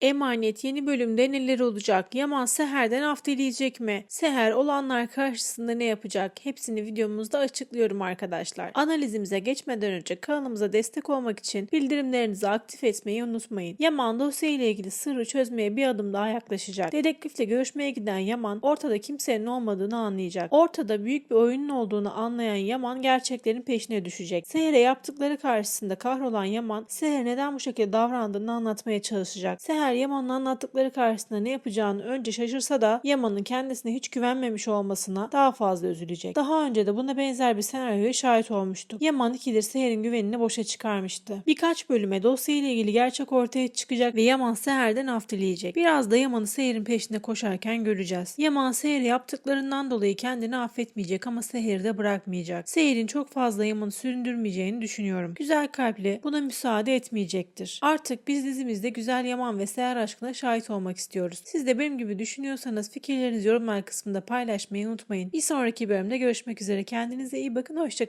Emanet yeni bölümde neler olacak? Yaman Seher'den af dileyecek mi? Seher olanlar karşısında ne yapacak? Hepsini videomuzda açıklıyorum arkadaşlar. Analizimize geçmeden önce kanalımıza destek olmak için bildirimlerinizi aktif etmeyi unutmayın. Yaman dosya ile ilgili sırrı çözmeye bir adım daha yaklaşacak. Dedektifle görüşmeye giden Yaman ortada kimsenin olmadığını anlayacak. Ortada büyük bir oyunun olduğunu anlayan Yaman gerçeklerin peşine düşecek. Seher'e yaptıkları karşısında kahrolan Yaman, Seher neden bu şekilde davrandığını anlatmaya çalışacak. Seher Yaman'ın anlattıkları karşısında ne yapacağını önce şaşırsa da Yaman'ın kendisine hiç güvenmemiş olmasına daha fazla üzülecek. Daha önce de buna benzer bir senaryoya şahit olmuştu. Yaman ikidir Seher'in güvenini boşa çıkarmıştı. Birkaç bölüme dosyayla ilgili gerçek ortaya çıkacak ve Yaman Seher'den af dileyecek. Biraz da Yaman'ı Seher'in peşinde koşarken göreceğiz. Yaman Seher'e yaptıklarından dolayı kendini affetmeyecek ama Seher'i de bırakmayacak. Seher'in çok fazla Yaman'ı süründürmeyeceğini düşünüyorum. Güzel kalpli buna müsaade etmeyecektir. Artık biz dizimizde güzel Yaman ve Seher aşkına şahit olmak istiyoruz. Siz de benim gibi düşünüyorsanız fikirlerinizi yorumlar kısmında paylaşmayı unutmayın. Bir sonraki bölümde görüşmek üzere. Kendinize iyi bakın. Hoşçakalın.